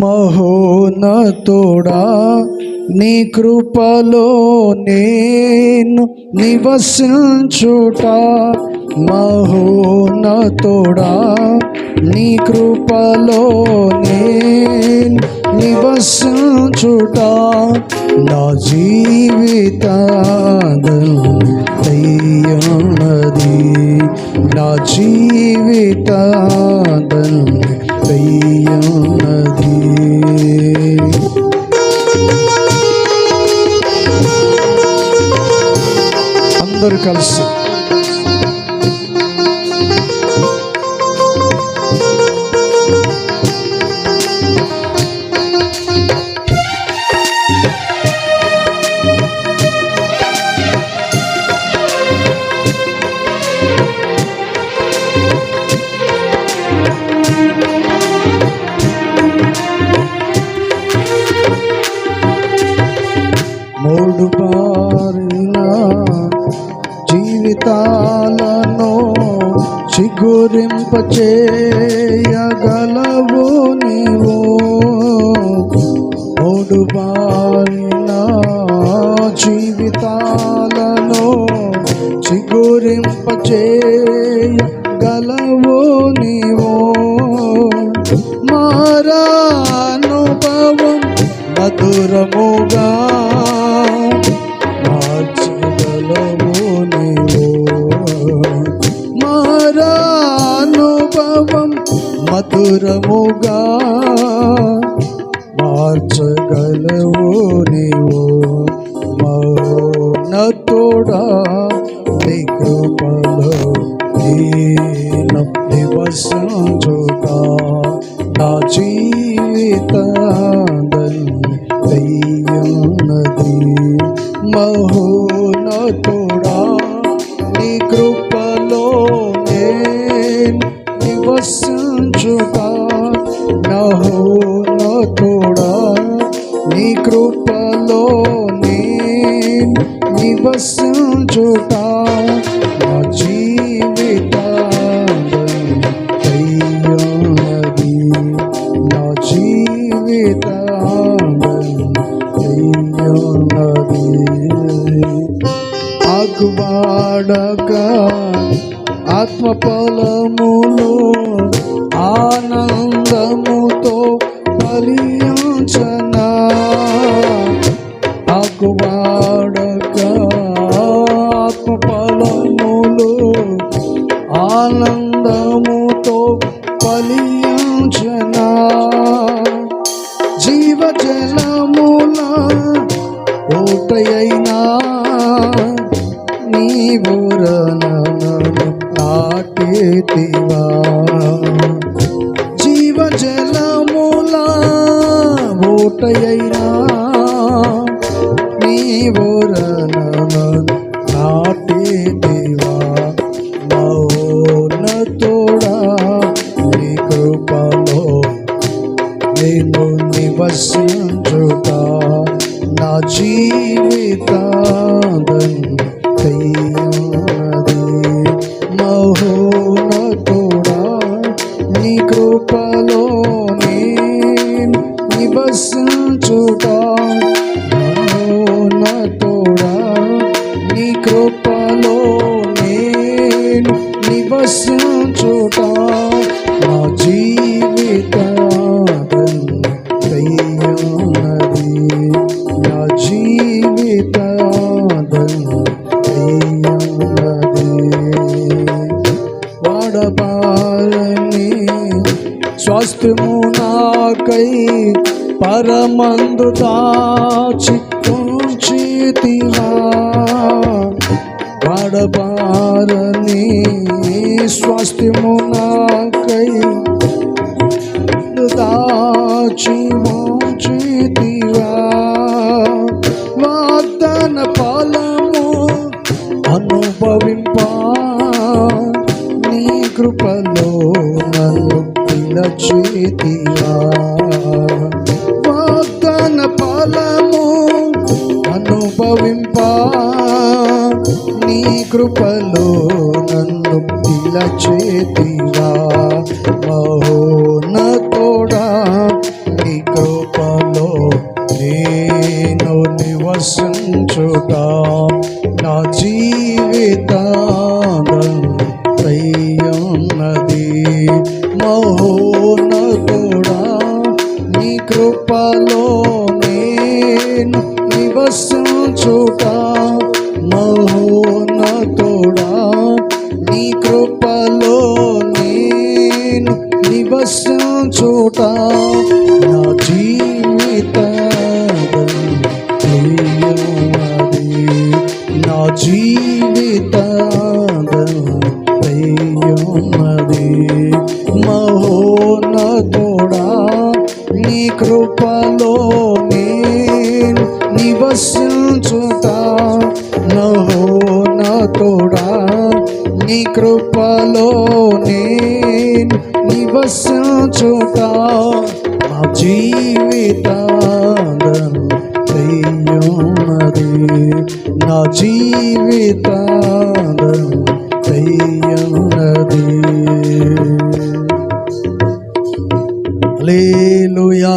మహోనతుడా నీ కృపలో నేను నివసించుట. మహోనతుడా నీ కృపలో నేను నివసించుట. నా జీవిత దయ్యనది నా జీవితా Adoro o చిగురింపచేయగలవు నీవు. మూడు బారిన జీవితాలను చిగురింపచేయగలవు నీవు. మారానుభవం మధురముగా నివసించుగా నా జీవిత దయ్యున్నది. మహోనతుడా నీ కృపలో నేను నివసించుగా. నహోనతుడా నీ కృపలో నేను నివసించుట ఆత్మ పొలములు ఆనందముతో ఫలించనా అగువాడక ఆత్మ పొలములు ఆనందముతో ఫలించనా జీవజలముల ఓటయైనా నీవురనను నాటితివా జీవజలముల ఓటయైనా. నీవురనను నాటితివా. మౌనతోడా నీ కృపలో నేను నివసించుట నా జీవిత కృపలో నేను నివసించుట మహోనతుడా నీ కృపలో నేను నివసించుట నా జీవిత నా జీవిత దయ్యున్నది స్వాస్థ్యము నాకై పరమందు దాచి మార్చితివా వాగ్దాన ఫలము అనుభవింపా. నీ కృపలో నన్ను పిలచేతివా మహోన తోడా నీ కృపలో నేను నివసించుట. నా జీవితా మహోన్నతుడా నీ కృపలో నేను నివసించుట నా జీవిత నా జీవిత ప్రియమది మహోన్నతుడా నీ కృపలో నేను నివసించుతా. మహోన్నతుడా నీ కృపలో నేను నివసించుట నా జీవితాంగను చెయ్యున్నది నా జీవితాంగను చెయ్యున్నది அலேலுயா